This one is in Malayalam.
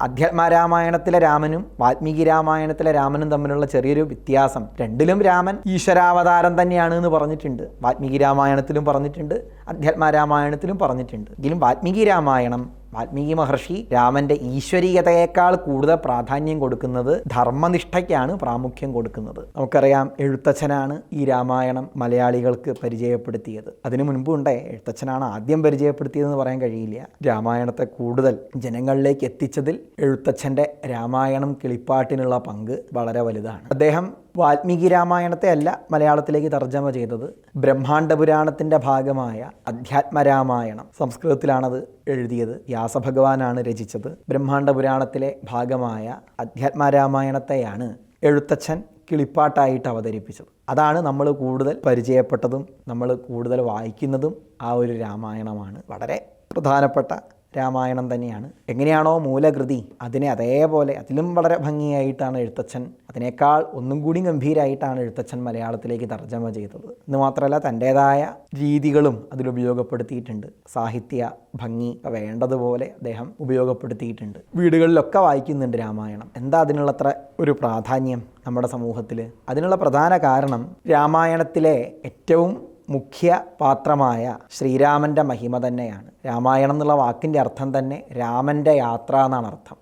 അധ്യാത്മരാമായണത്തിലെ രാമനും വാൽമീകി രാമായണത്തിലെ രാമനും തമ്മിലുള്ള ചെറിയൊരു വ്യത്യാസം. രണ്ടിലും രാമൻ ഈശ്വരാവതാരം തന്നെയാണ് എന്ന് പറഞ്ഞിട്ടുണ്ട്. വാൽമീകി രാമായണത്തിലും പറഞ്ഞിട്ടുണ്ട് അധ്യാത്മരാമായണത്തിലും പറഞ്ഞിട്ടുണ്ട്. എങ്കിലും വാൽമീകി രാമായണം വാൽമീകി മഹർഷി രാമന്റെ ഈശ്വരീയതയേക്കാൾ കൂടുതൽ പ്രാധാന്യം കൊടുക്കുന്നത് ധർമ്മനിഷ്ഠയ്ക്കാണ് പ്രാമുഖ്യം കൊടുക്കുന്നത്. നമുക്കറിയാം എഴുത്തച്ഛനാണ് ഈ രാമായണം മലയാളികൾക്ക് പരിചയപ്പെടുത്തിയത്. അതിനു മുൻപുണ്ടേ എഴുത്തച്ഛനാണ് ആദ്യം പരിചയപ്പെടുത്തിയതെന്ന് പറയാൻ കഴിയില്ല. രാമായണത്തെ കൂടുതൽ ജനങ്ങളിലേക്ക് എത്തിച്ചതിൽ എഴുത്തച്ഛന്റെ രാമായണം കിളിപ്പാട്ടിനുള്ള പങ്ക് വളരെ വലുതാണ്. അദ്ദേഹം വാൽമീകി രാമായണത്തെ അല്ല മലയാളത്തിലേക്ക് തർജമ ചെയ്തത്. ബ്രഹ്മാണ്ഡ പുരാണത്തിന്റെ ഭാഗമായ അധ്യാത്മരാമായണം സംസ്കൃതത്തിലാണത് എഴുതിയത്. വ്യാസഭഗവാനാണ് രചിച്ചത്. ബ്രഹ്മാണ്ഡ പുരാണത്തിലെ ഭാഗമായ അധ്യാത്മരാമായണത്തെയാണ് എഴുത്തച്ഛൻ കിളിപ്പാട്ടായിട്ട് അവതരിപ്പിച്ചത്. അതാണ് നമ്മൾ കൂടുതൽ പരിചയപ്പെട്ടതും നമ്മൾ കൂടുതൽ വായിക്കുന്നതും ആ ഒരു രാമായണമാണ്. വളരെ പ്രധാനപ്പെട്ട രാമായണം തന്നെയാണ്. എങ്ങനെയാണോ മൂലകൃതി അതിനെ അതേപോലെ അതിലും വളരെ ഭംഗിയായിട്ടാണ് എഴുത്തച്ഛൻ അതിനേക്കാൾ ഒന്നും കൂടി ഗംഭീരമായിട്ടാണ് എഴുത്തച്ഛൻ മലയാളത്തിലേക്ക് തർജമ ചെയ്തത്. എന്ന് മാത്രമല്ല തന്റേതായ രീതികളും അതിൽ ഉപയോഗപ്പെടുത്തിയിട്ടുണ്ട്. സാഹിത്യ ഭംഗി വേണ്ടതുപോലെ അദ്ദേഹം ഉപയോഗപ്പെടുത്തിയിട്ടുണ്ട്. വീടുകളിലൊക്കെ വായിക്കുന്നുണ്ട് രാമായണം. എന്താ അതിനുള്ളത്ര ഒരു പ്രാധാന്യം നമ്മുടെ സമൂഹത്തിൽ? അതിനുള്ള പ്രധാന കാരണം രാമായണത്തിലെ ഏറ്റവും മുഖ്യ പാത്രമായ ശ്രീരാമന്റെ മഹിമ തന്നെയാണ്. രാമായണം എന്നുള്ള വാക്കിന്റെ അർത്ഥം തന്നെ രാമന്റെ യാത്ര എന്നാണ് അർത്ഥം.